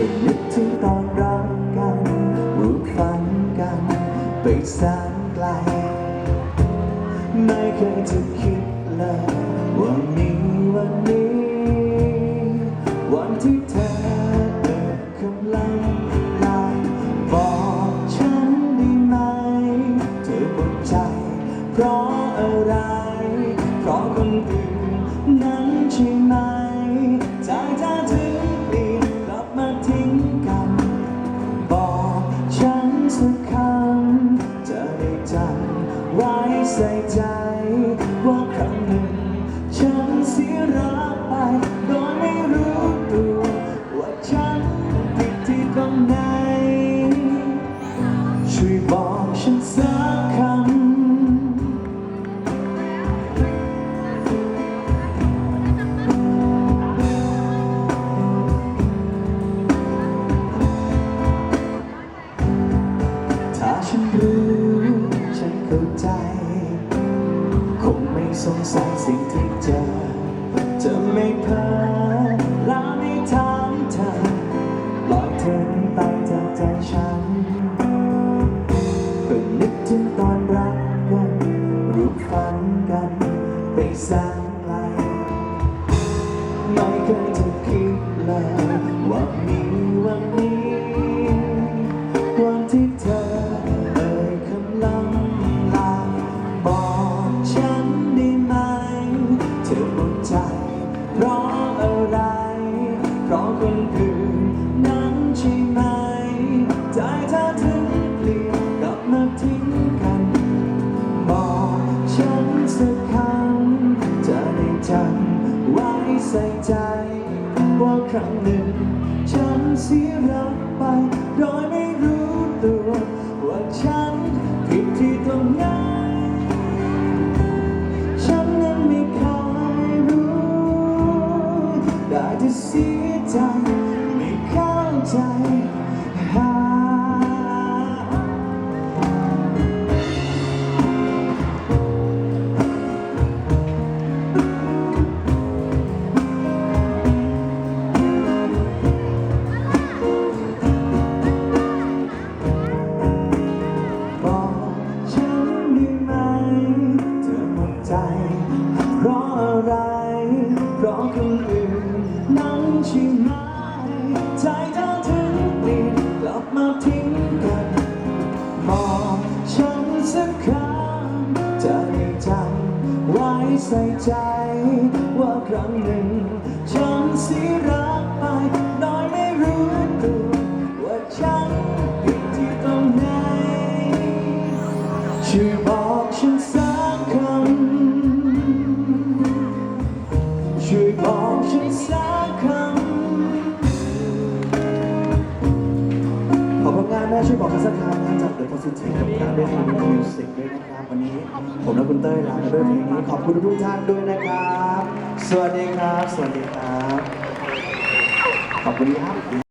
ก็นึกถึงตอนรักกันรู้ฝันกัน ไปแสนไกล ไม่เคยจะคิดเลยว่ามีวันนี้ วันที่เธอเดินกำลังลาบอกฉันได้ไหม เธอปวดใจ เพราะอะไร เพราะคนอื่นนั้นใช่ไหม ไหน ช่วยบอกฉันสักคำ ถ้าฉันรู้ ฉันเข้าใจ คงไม่สงสัยสิ่งที่เจอ จะไม่เพ้อละไม่ถามเธอ ปล่อกเธอไปจากใจฉันก็นึกถึงตอนรักกันรูปฝันกัน ไปแสนไกลไม่เคยจะคิดเลยว่ามีวันนี้วัน รั้งหนึ่ง ฉันเสียรักไป โดยไม่รู้ตัว ว่าฉันผิดที่ตรงไหนฉันนั้นไม่เคยรู้ ได้แต่เสียใจ ไม่เข้าใจ ใจ เพราะอะไร เพราะคนอื่นนั้นใช่ไหมใจเธอถึงเปลี่ยนกลับมาทิ้งกันบอกฉันสักคำจะได้จำไว้ใส่ใจ ว่าครั้งหนึ่งฉันเสียรัก แม่ช่วยบอกกันสักคำนะจาก The Positive กับการด้วยทางมิวสิกด้วยนะครับ วันนี้ผมและคุณเต้ยลาไปด้วยเพลงนี้ขอบคุณทุกท่านด้วยนะครับ สวัสดีครับ สวัสดีครับ ขอบคุณครับ